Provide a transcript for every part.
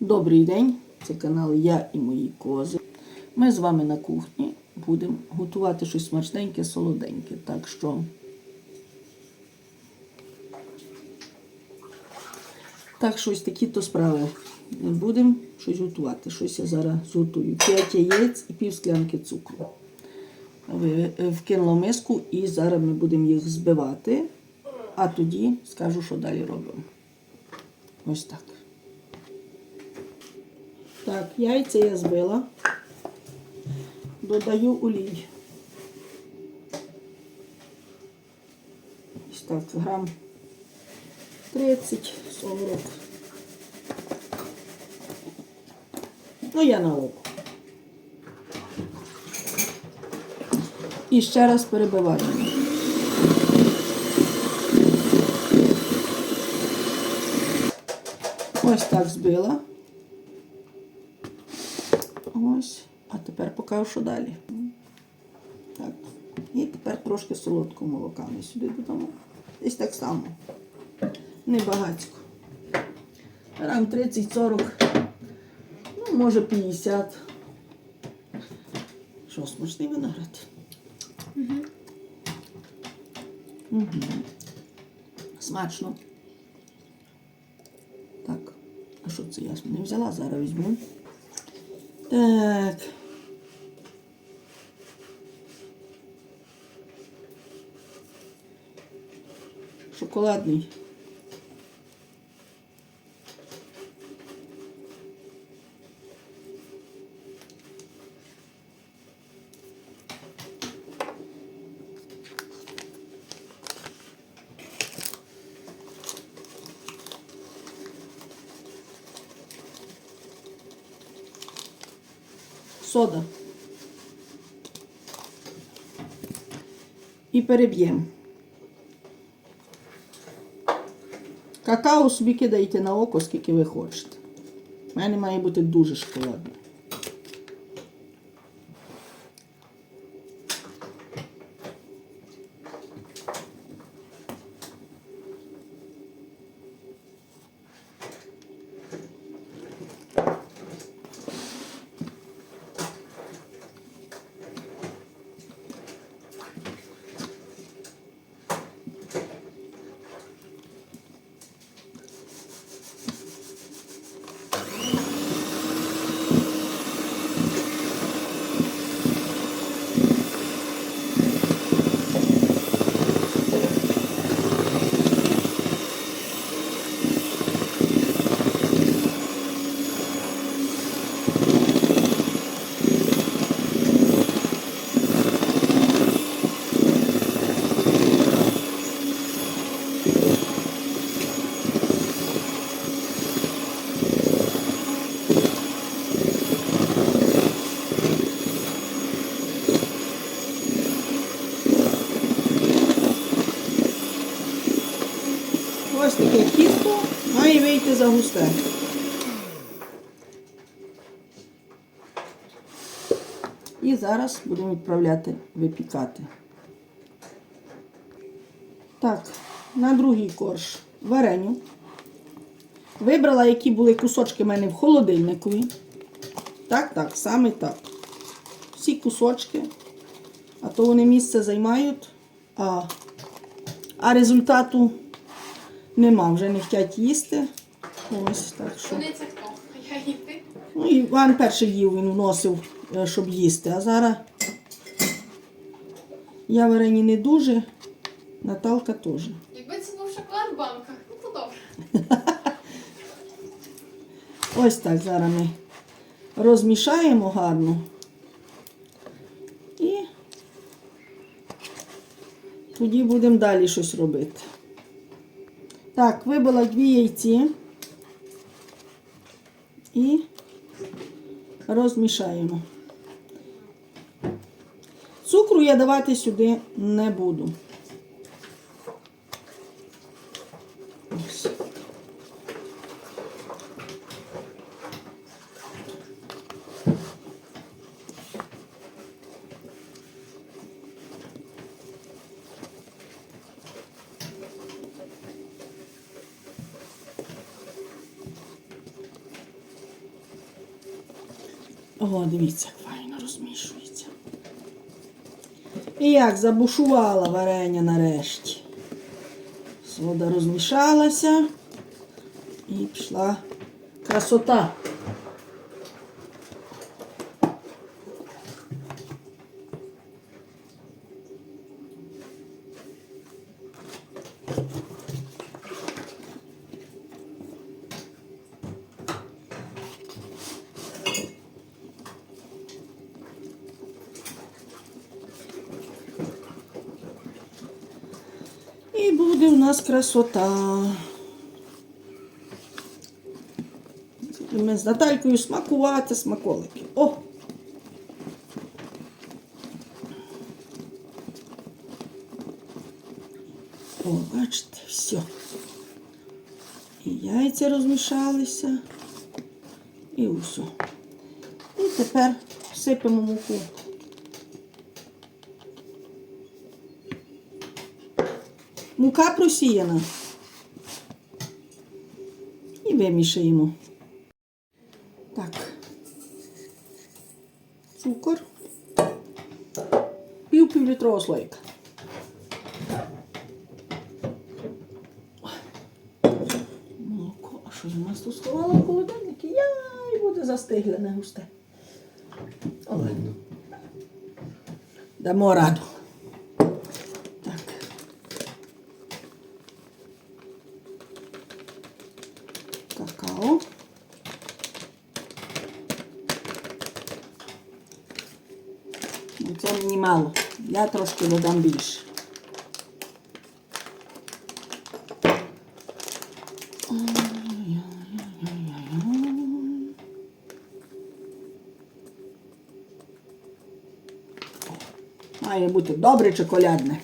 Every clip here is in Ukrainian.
Добрий день, це канал Я і мої кози. Ми з вами на кухні будемо готувати щось смачненьке, солоденьке. Так що так що ось такі то справи. Будемо щось готувати. Щось я зараз зготую. 5 яєць і пів склянки цукру. Е, Вкинула миску і зараз ми будемо їх збивати, а тоді скажу, що далі робимо. Ось так. Так, яйця я збила. Додаю олій. Ось так, грам 30-40. Ну, я на око. І ще раз перебиваю. Ось так збила. Ось. А тепер покажу, що далі. Так. І тепер трошки солодкого молока ми сюди додамо. Десь так само. Небагацько. Грам 30-40. Ну, може 50. Що, смачний виноград? Угу. Смачно. Так. А що це я не взяла? Зараз візьму. Так. Шоколадний. Сода. І переб'ємо. Какао собі кидаєте на око, скільки ви хочете. У мене має бути дуже шоколадне. Ось таке тісто має вийти за густе. І зараз будемо відправляти випікати. Так, на другий корж вареню. Вибрала, які були кусочки в мене в холодильникові. Так, так, саме так. Всі кусочки. А то вони місце займають, а, а результату нема, вже не хочуть їсти. Ось так що. Це хто? Я і ти. Ну, Іван перший їв, він вносив, е, щоб їсти. А зараз я варені не дуже, Наталка теж. Якби це був шоколад в банках, ну то добре. Ось так зараз ми розмішаємо гарно. І тоді будемо далі щось робити. Так, вибила дві яйці і розмішаємо. Цукру я давати сюди не буду. О, дивіться, як файно розмішується. І як забушувала варення нарешті. Сода розмішалася і пішла красота. І буде у нас красота. Ми з Наталькою смакувати смаколики. О! О, бачите, все. І яйця розмішалися. І усе. І тепер всипемо муку. Мука просіяна. І вимішаємо. Так. Цукор. Пів півлітрового слоїка. Молоко. А що я масло сховала в холодильник? Яй, буде застигле, не густе. Але дамо раду. Так. Какао. Ну, Це мені мало. Я трошки додам більше. Має бути добре чоколядне.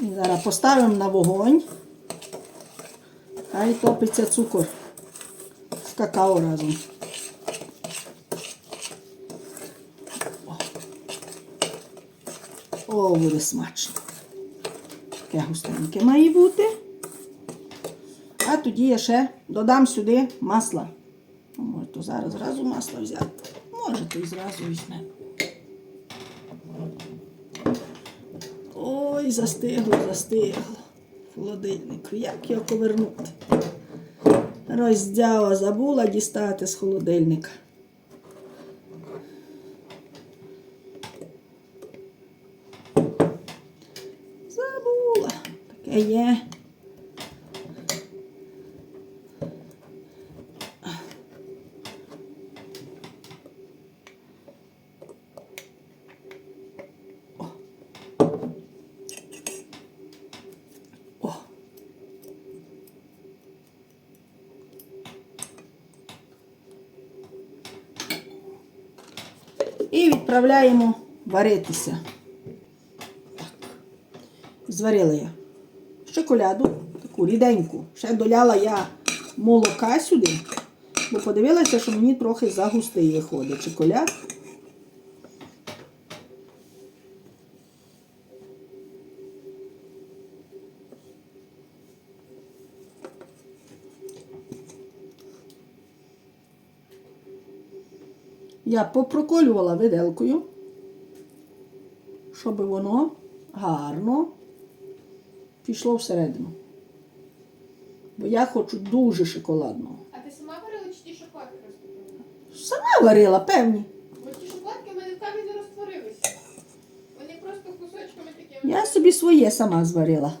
Зараз поставимо на вогонь. Хай топиться цукор з какао разом. О, буде смачно. Таке густеньке має бути. А тоді я ще додам сюди масла. Ну, Можете зараз зразу масло взяти. Можете і зразу візьмемо. Ой, застигло, застигло. В холодильнику. Як його повернути? Роздява забула дістати з холодильника. Забула. Таке є. О. І відправляємо варитися. Так. Зварила я шоколяду, таку ріденьку. Ще доляла я молока сюди, бо подивилася, що мені трохи загустий виходить шоколяд. Я попроколювала виделкою, щоб воно гарно пішло всередину. Бо я хочу дуже шоколадного. А ти сама варила чи ті шоколадки розтворила? Сама варила, певні. Бо ті шоколадки в мене в камені розтворилися. Вони просто кусочками такими. Я собі своє сама зварила.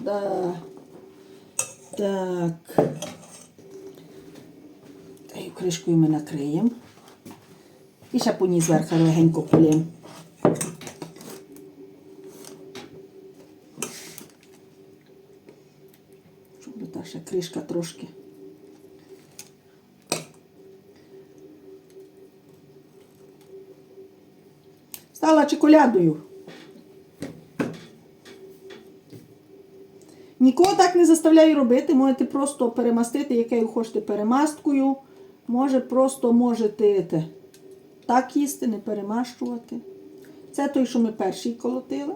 Да. Так. Та кришкою ми накриємо. І ще по ній зверху легенько полємо. Щоб та ще кришка трошки. Стала чоколядою. Нікого так не заставляю робити. Можете просто перемастити, ви хочете перемасткою. Може, просто можете те, так їсти, не перемащувати. Це той, що ми перший колотили.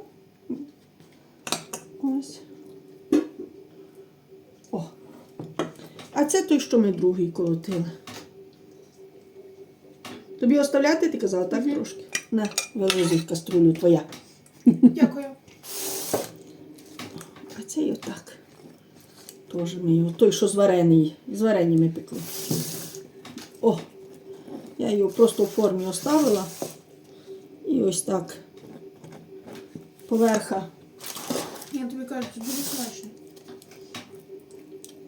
Ось. О. А це той, що ми другий колотили. Тобі оставляти, ти казала, так трошки? На, вилизуй каструлю твоя. Дякую. Цей отак. Теж його, той, що з варений, з варені ми пекли. О! Я його просто в формі оставила. І ось так. Поверха. Я тобі кажу, це дуже смачно.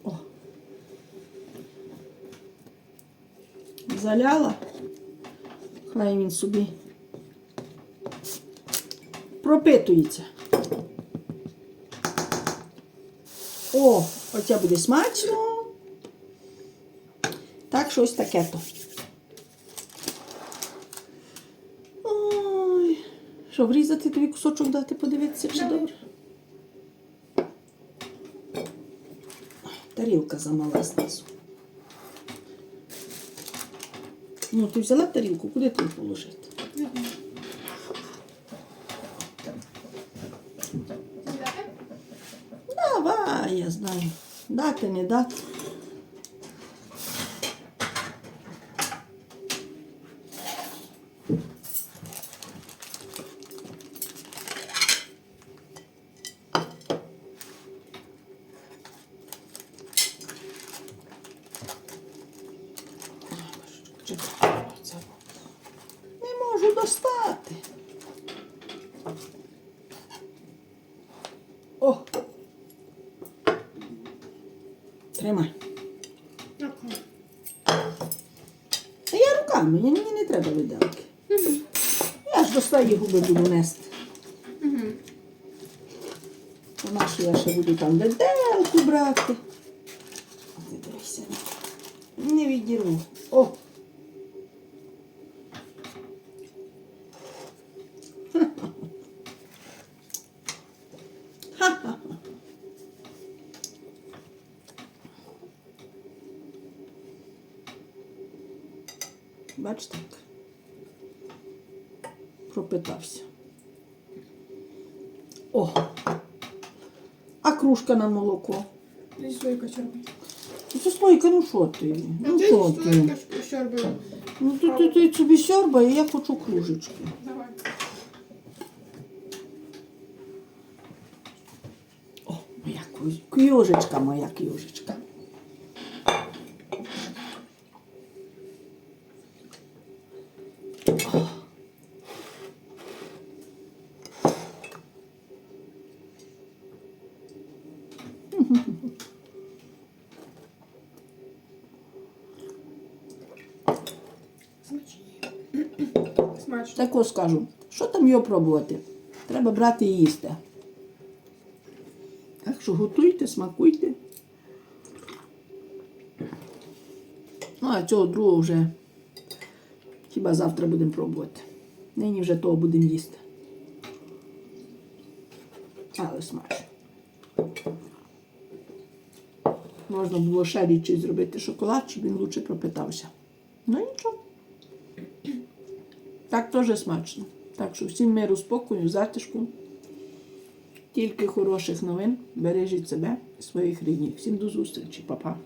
О. Заляла. Хай він собі пропитується. О, оця буде смачно. Так, щось таке то. Ой. Що, врізати тобі кусочок дати, подивитися, чи добре? Тарілка замала знизу. Ну, ти взяла тарілку, куди ти її положити? Давай, я знаю. Дати, не дати. Не можу достати. О! Тримай. Дякую. Та я руками, я- мені не треба виделки. До губи буду нести. Угу. Вона що я ще буду там виделку брати. Ти дивися. Не відірву. О! Ха-ха-ха. Бачите? як? Пропитався. О! А кружка на молоко. Зі слойка чорбай. Ну, Це слойка, ну що ти? Ну що ти? слойка. Ну ти, ти, ти собі сьорбай, я хочу кружечки. Давай. О, моя кю- кюжечка, моя кюжечка. Смачно. Тако скажу, що там його пробувати? Треба брати і їсти. Так що готуйте, смакуйте. Ну, а цього другого вже хіба завтра будемо пробувати. Нині вже того будемо їсти. Але смачно. Можна було ще рідчий зробити шоколад, щоб він лучше пропитався. Ну нічого. Так теж смачно. Так що всім миру, спокою, затишку. Тільки хороших новин. Бережіть себе і своїх рідних. Всім до зустрічі, Па-па.